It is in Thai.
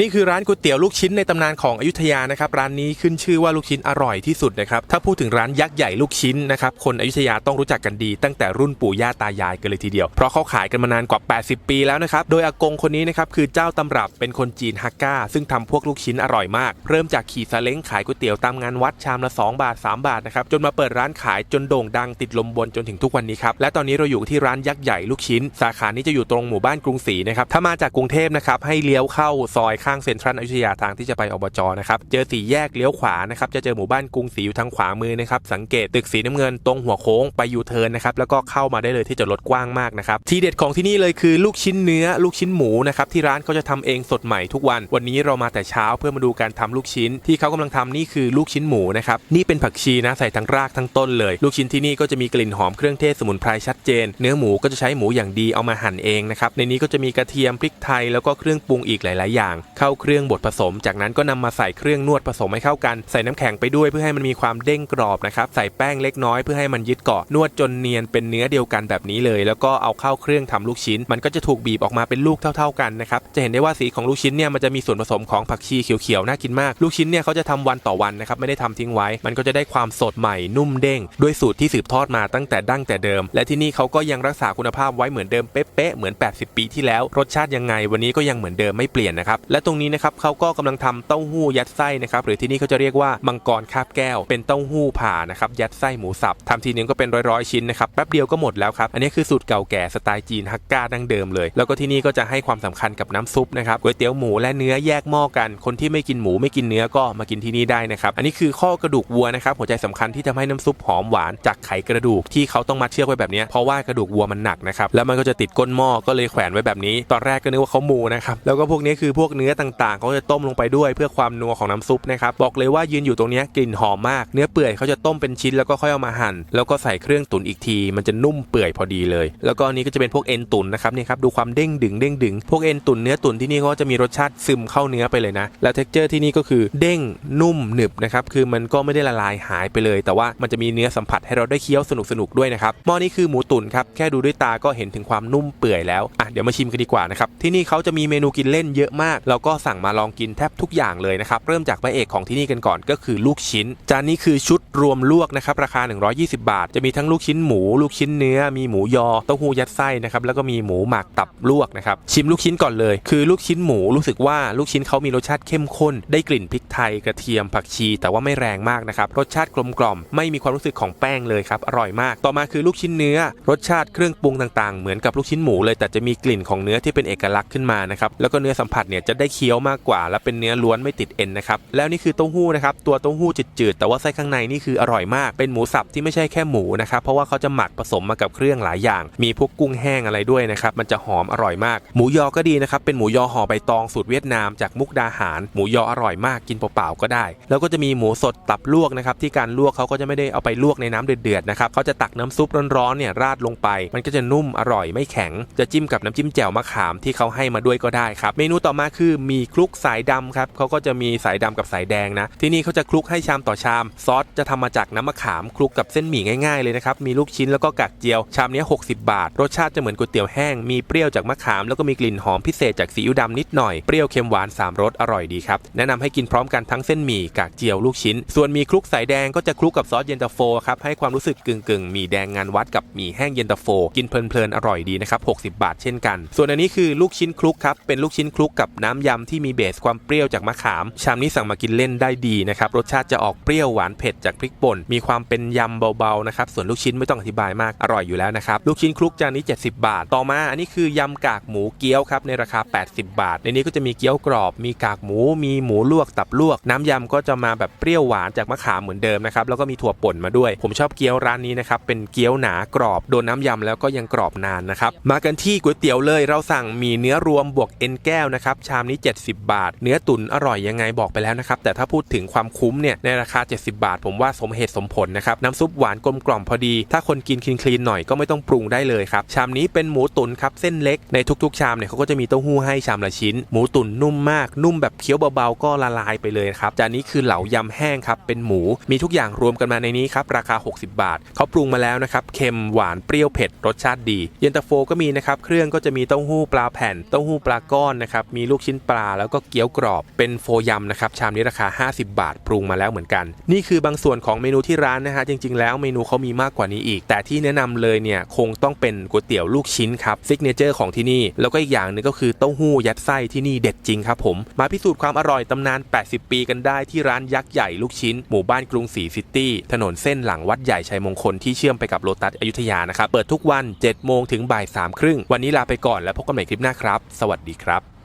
นี่คือร้านก๋วยเตี๋ยวลูกชิ้นในตำนานของอยุธยานะครับร้านนี้ขึ้นชื่อว่าลูกชิ้นอร่อยที่สุดนะครับถ้าพูดถึงร้านยักษ์ใหญ่ลูกชิ้นนะครับคนอยุธยาต้องรู้จักกันดี ตั้งแต่รุ่นปู่ย่าตายายกันเลยทีเดียวเพราะเขาขายกันมานานกว่า 80 ปีแล้วนะครับโดยอากงคนนี้นะครับคือเจ้าตำรับเป็นคนจีนฮักก้า ซึ่งทำพวกลูกชิ้นอร่อยมาก เริ่มจากขี่ซาเล้งขายก๋วยเตี๋ยวตามงานวัดชามละ 2 บาท 3 บาทนะครับจนมาเปิดร้านขายจนโด่งดังติดลมบนจนถึงทุกวันนี้ครับและตอนนี้เราอยู่ที่ร้านยักษ์ใหญ่ลูกชิ้น สาขานี้จะอยู่ตรงหมู่บ้านกรุงศรีนะครับถ้ามาจากกรุงเทพนะครับให้เลี้ยวเข้าซอยข้างเซ็นทรัลอยุธยาทางที่จะไปอบจนะครับ เจอสี่แยกเลี้ยวขวานะครับ จะเจอหมู่บ้านกรุงศรีอยู่ทางขวามือนะครับ สังเกตตึกสีน้ำเงินตรงหัวโค้งไปยูเทิร์นนะครับ แล้วก็เข้ามาได้เลยที่จอดรถกว้างมากนะครับ ทีเด็ดของที่นี่เลยคือลูกชิ้นเนื้อ ลูกชิ้นหมูนะครับที่ร้านเขาจะทำเองสดใหม่ทุกวัน วันนี้เรามาแต่เช้าเพื่อมาดูการทำลูกชิ้น ที่เขากำลังทำนี่คือลูกชิ้นหมูนะครับ นี่เป็นผักชีนะใส่ทั้งรากทั้งต้นเลย ลูกชิ้นที่นี่ก็จะมีกลิ่นหอมเครื่องเทศสมุนไพรชัดเจน เนื้อหมูก็จะใช้หมูอย่างดีเอามาหั่นเองนะครับ ในนี้ก็จะมีกระเทียมพริกไทยแล้วก็เครื่องปรุงอีกหลาย ๆ อย่างเข้าเครื่องบดผสม จากนั้นก็นำมาใส่เครื่องนวดผสมให้เข้ากัน ใส่น้ำแข็งไปด้วยเพื่อให้มันมีความเด้งกรอบนะครับใส่แป้งเล็กน้อยเพื่อให้มันยึดเกาะนวดจนเนียนเป็นเนื้อเดียวกันแบบนี้เลย แล้วก็เอาเข้าเครื่องทำลูกชิ้น มันก็จะถูกบีบออกมาเป็นลูกเท่า ๆกันนะครับจะเห็นได้ว่าสีของลูกชิ้นเนี่ยมันจะมีส่วนผสมของผักชีเขียวๆน่ากินมาก ลูกชิ้นเนี่ยเขาจะทำวันต่อวันนะครับไม่ได้ทำทิ้งไว้ มันก็จะได้ความสดใหม่นุ่มเด้งด้วยสูตรที่สืบทอดมาตั้งแต่ดั้งแต่เดิม และที่นี่เขาก็ยังรักษาคุณภาพไว้เหมือนเดิมเป๊ะๆเหมือน 80 ปีที่แล้วรสชาติยังไงวันนี้ก็ยังเหมือนเดิมไม่เปลี่ยนนะครับและตรงนี้นะครับเขาก็กำลังทำเต้าหู้ยัดไส้นะครับหรือที่นี่เขาจะเรียกว่ามังกรคาบแก้ว เป็นเต้าหู้ผ่านะครับยัดไส้หมูสับทำทีนึงก็เป็นร้อยๆชิ้นนะครับแป๊บเดียวก็หมดแล้วครับอันนี้คือสูตรเก่าแก่สไตล์จีนฮักก้าดั้งเดิมเลย แล้วก็ที่นี่ก็จะให้ความสำคัญกับน้ำซุปนะครับก๋วยเตี๋ยวหมูและเนื้อแยกหม้อกัน คนที่ไม่กินหมูไม่กินเนื้อก็มากินที่นี่ได้นะครับอันนี้คือข้อกระดูกวัวนะครับหัวใจสำคัญที่ทำให้น้ำซุปหอมหวานจากไขกระดูกที่เขาต้องมัดเชือกไว้แบบนี้เพราะว่ากระดูกวัวมันหนักนะครับแล้วมันก็จะติดก้นหม้อก็เลยแขวนไว้แบบนี้ ตอนแรกก็นึกว่าเขาหมูนะครับแล้วก็พวกนี้คือพวกเนื้อต่างๆเขาจะต้มลงไปด้วยเพื่อความนัวของน้ำซุปนะครับบอกเลยว่ายืนอยู่ตรงนี้กลิ่นหอมมาก เนื้อเปื่อยเขาจะต้มเป็นชิ้นแล้วก็ค่อยเอามาหั่น แล้วก็ใส่เครื่องตุ๋นอีกที มันจะนุ่มเปื่อยพอดีเลย แล้วก็นี้ก็จะเป็นพวกเอ็นตุ๋นนะครับนี่ครับดูความเด้งดึงเด้งดึงพวกเอ็นตุ๋นเนื้อตุ๋นที่นี่เขาจะมีรสชาติซึมเข้าเนื้อไปเลยนะแล้วเท็กเจอร์ที่นี่ก็คือเด้งนุ่มหนึบนะครับคือมันก็ไม่ได้ละลายหายไปเลย แต่ว่ามันจะมีเนื้อสัมผัสให้เราได้เคี้ยวสนุกสนุกๆด้วยนะครับหม้อนี้คือหมูตุ๋นครับแค่ดูด้วยตาก็เห็นถึงความนุ่มเปื่อยแล้วอะเดี๋ยวมาชิมกันดีกว่านะครับที่นี่เขาจะมีเมนูกินเล่นเยอะมากเราก็สั่งมาลองกินแทบทุกอย่างเลยนะครับ เริ่มจากพระเอกของที่นี่กันก่อนก็คือลูกชิ้น จานนี้คือชุดรวมลวกนะครับ ราคา 120 บาท จะมีทั้งลูกชิ้นหมู ลูกชิ้นเนื้อ มีหมูยอ เต้าหู้ยัดไส้นะครับ แล้วก็มีหมูหมักตับลวกนะครับ ชิมลูกชิ้นก่อนเลย คือลูกชิ้นหมูรู้สึกว่าลูกชิ้นเขามีรสชาติเข้มข้น ได้กลิ่นพริกไทยกระเทียมผักชี แต่ว่าไม่แรงมากนะครับ รสชาติกลมกล่อม ไม่มีความรู้สึกของแป้งเลยครับ อร่อยมาก ต่อมาคือลูกชิ้นเนื้อ รสชาติเครื่องปรุงต่างๆ เหมือนกับลูกชิ้นหมูเลย แต่จะมีกลิ่นของเนื้อที่เป็นเอกลักษณ์ขึ้นมานะครับ แล้วก็เนื้อสัมผัสเนี่ยจะได้เคี้ยวมากกว่า และเป็นเนื้อล้วนไม่ติดเอ็นนะครับแล้วนี่คือเต้าหู้นะครับตัวเต้าหู้จืดๆแต่ว่าไส้ข้างในนี่คืออร่อยมากเป็นหมูสับที่ไม่ใช่แค่หมูนะครับเพราะว่าเขาจะหมักผสมมากับเครื่องหลายอย่าง มีพวกกุ้งแห้งอะไรด้วยนะครับมันจะหอมอร่อยมาก หมูยอก็ดีนะครับเป็นหมูยอห่อใบตองสูตรเวียดนามจากมุกดาหาร หมูยออร่อยมากกินเปล่าๆก็ได้ แล้วก็จะมีหมูสดตับลวกนะครับที่การลวกเขาก็จะไม่ได้เอาไปลวกในน้ำเดือดๆนะครับเขาจะตักน้ำซุปร้อนๆเนี่ยราดลงไป มันก็จะนุ่มอร่อยไม่แข็ง จะจิ้มกับน้ำจิ้มแจ่วมะขามที่เขาให้มาด้วยก็ได้ครับเมนูต่อมาคือมีคลุกสายดำครับเขาก็จะมีสายดำกับสายแดงนะ ที่นี่เขาจะคลุกให้ชามต่อชาม ซอสจะทำมาจากน้ำมะขามคลุกกับเส้นหมี่ง่ายๆเลยนะครับมีลูกชิ้นแล้วก็กากเจียว ชามนี้ 60 บาท รสชาติจะเหมือนก๋วยเตี๋ยวแห้งมีเปรี้ยวจากมะขามแล้วก็มีกลิ่นหอมพิเศษจากซีอิ๊วดำนิดหน่อย เปรี้ยวเค็มหวาน 3รสอร่อยดีครับ แนะนำให้กินพร้อมกันทั้งเส้นหมี่กากเจียวลูกชิ้น ส่วนมีคลุกสายแดงก็จะคลุกกับซอสเย็นตาโฟครับให้ความรู้สึกกึ่งๆมีแดงงานวัดกับหมี่แห้งเย็นตาโฟ กินเพลินๆอร่อยดีนะครับ60 บาทเช่นกัน ส่วนอันนี้คือลูกชิ้นคลุกครับเป็นลูกชิ้นคลุกกับน้ำยำที่มีเบสความเปรี้ยวจากมะขาม ชามนี้สั่งมากินเล่นได้ดีนะครับ รสชาติจะออกเปรี้ยวหวานเผ็ดจากพริกป่น มีความเป็นยำเบาๆนะครับ ส่วนลูกชิ้นไม่ต้องอธิบายมาก อร่อยอยู่แล้วนะครับ ลูกชิ้นคลุกจานนี้ 70 บาท ต่อมาอันนี้คือยำกากหมูเกี๊ยวครับในราคา 80 บาท ในนี้ก็จะมีเกี๊ยวกรอบ มีกากหมู มีหมูลวก ตับลวก น้ำยำก็จะมาแบบเปรี้ยวหวานจากมะขามเหมือนเดิมนะครับ แล้วก็มีถั่วป่นมาด้วย ผมชอบเกี๊ยวร้านนี้นะครับ เป็นเกี๊ยวหนากรอบ โดนน้ายำแล้วก็ยังกรอบนานนะครับ มากันที่ก๋วยเตี๋ยวเลย เราสั่งมีเนื้อรวมบวกเอ็นแก้วนะครับ ชามนี้70 บาท เนื้อตุ๋นอร่อยยังไงบอกไปแล้วนะครับ แต่ถ้าพูดถึงความคุ้มเนี่ยในราคา 70 บาท ผมว่าสมเหตุสมผลนะครับ น้ำซุปหวานกลมกล่อมพอดี ถ้าคนกินคลีนๆหน่อยก็ไม่ต้องปรุงได้เลยครับ ชามนี้เป็นหมูตุ๋นครับ เส้นเล็ก ในทุกๆ ชามเนี่ยเขาก็จะมีเต้าหู้ให้ชามละชิ้น หมูตุ๋นนุ่มมาก นุ่มแบบเคี้ยวเบาๆก็ละลายไปเลยครับ จานนี้คือเหลายำแห้งครับ เป็นหมู มีทุกอย่างรวมกันมาในนี้ครับ ราคา 60 บาท เขาปรุงมาแล้วนะครับ เค็ม หวาน เปรี้ยว เผ็ด รสชาติดี เย็นตาโฟก็มีนะครับ เครื่องก็จะมีเต้าหู้ปลาแผ่น เต้าหู้ปลาก้อนนะครับ มีลูกชิ้นปลาแล้วก็เกี๊ยวกรอบเป็นโฟยำนะครับชามนี้ราคา 50 บาทปรุงมาแล้วเหมือนกัน นี่คือบางส่วนของเมนูที่ร้านนะฮะจริง ๆ แล้วเมนูเขามีมากกว่านี้อีก แต่ที่แนะนำเลยเนี่ยคงต้องเป็นก๋วยเตี๋ยวลูกชิ้นครับซิกเนเจอร์ของที่นี่ แล้วก็อีกอย่างหนึงก็คือเต้าหู้ยัดไส้ที่นี่เด็ดจริงครับผมมาพิสูจน์ความอร่อยตำนาน 80 ปีกันได้ที่ร้านยักษ์ใหญ่ลูกชิ้น หมู่บ้านกรุงศรีซิตี้ถนนเส้นหลังวัดใหญ่ชัยมงคลที่เชื่อมไปกับโลตัสอยุธยานะครับเปิดทุกวัน7โมงถึงบ่าย3ครึ่งวันนี้ลาไปก่อนแล้วพบกันใหม่คลิปหน้าครับ สวัสดีครับ